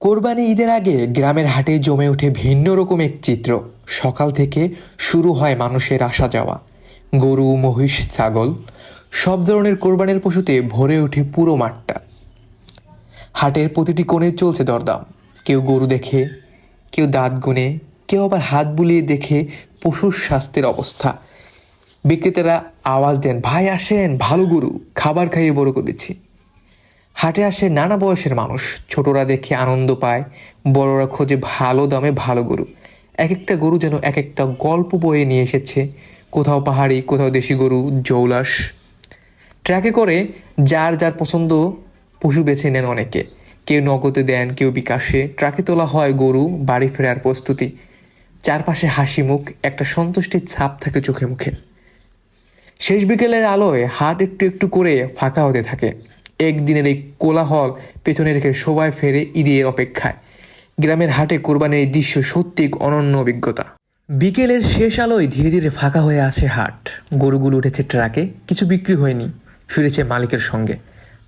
কোরবানি ঈদের আগে গ্রামের হাটে জমে ওঠে ভিন্ন রকম এক চিত্র। সকাল থেকে শুরু হয় মানুষের আসা যাওয়া। গরু, মহিষ, ছাগল সব ধরনের কোরবানির পশুতে ভরে ওঠে পুরো মাঠটা। হাটের প্রতিটি কোণে চলছে দরদাম। কেউ গরু দেখে, কেউ দাঁত গুনে, কেউ আবার হাত বুলিয়ে দেখে পশুর স্বাস্থ্যের অবস্থা। বিক্রেতারা আওয়াজ দেন, ভাই, আসেন, ভালো গরু, খাবার খাইয়ে বড় করেছি। হাটে আসে নানা বয়সের মানুষ। ছোটরা দেখে আনন্দ পায়, বড়রা খোঁজে ভালো দামে ভালো গরু। এক একটা গরু যেন এক একটা গল্প বয়ে নিয়ে এসেছে, কোথাও পাহাড়ি, কোথাও দেশি গরু, জৌলাস। ট্র্যাকে করে যার যার পছন্দ পশু বেছে নেন অনেকে। কেউ নগদে দেন, কেউ বিকাশে। ট্রাকে তোলা হয় গরু, বাড়ি ফেরার প্রস্তুতি। চারপাশে হাসি মুখ, একটা সন্তুষ্টির ছাপ থাকে চোখে মুখে। শেষ বিকেলের আলোয় হাট একটু একটু করে ফাঁকা হতে থাকে। একদিনের এই কোলাহল পেছনে রেখে সবাই ফেরে ঈদের অপেক্ষায়। গ্রামের হাটে কোরবানির এই দৃশ্য সত্যি অনন্য অভিজ্ঞতা। বিকেলের শেষ আলোয় ধীরে ধীরে ফাঁকা হয়ে আছে হাট। গরুগুলো উঠেছে ট্রাকে, কিছু বিক্রি হয়নি, ফিরেছে মালিকের সঙ্গে।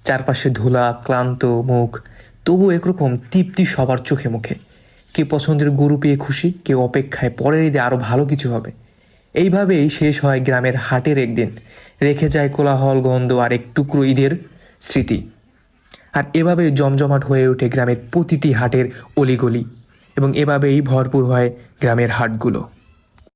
চারপাশে ধুলা, ক্লান্ত মুখ তবু একরকম তৃপ্তি সবার চোখে মুখে। কেউ পছন্দের গরু পেয়ে খুশি, কেউ অপেক্ষায় পরের ঈদে আরও ভালো কিছু হবে। এইভাবেই শেষ হয় গ্রামের হাটের একদিন। রেখে যায় কোলাহল, গন্ধ আর এক টুকরো ঈদের স্মৃতি। আর এভাবে জমজমাট হয়ে ওঠে গ্রামের প্রতিটি হাটের অলিগলি এবং এভাবেই ভরপুর হয় গ্রামের হাটগুলো।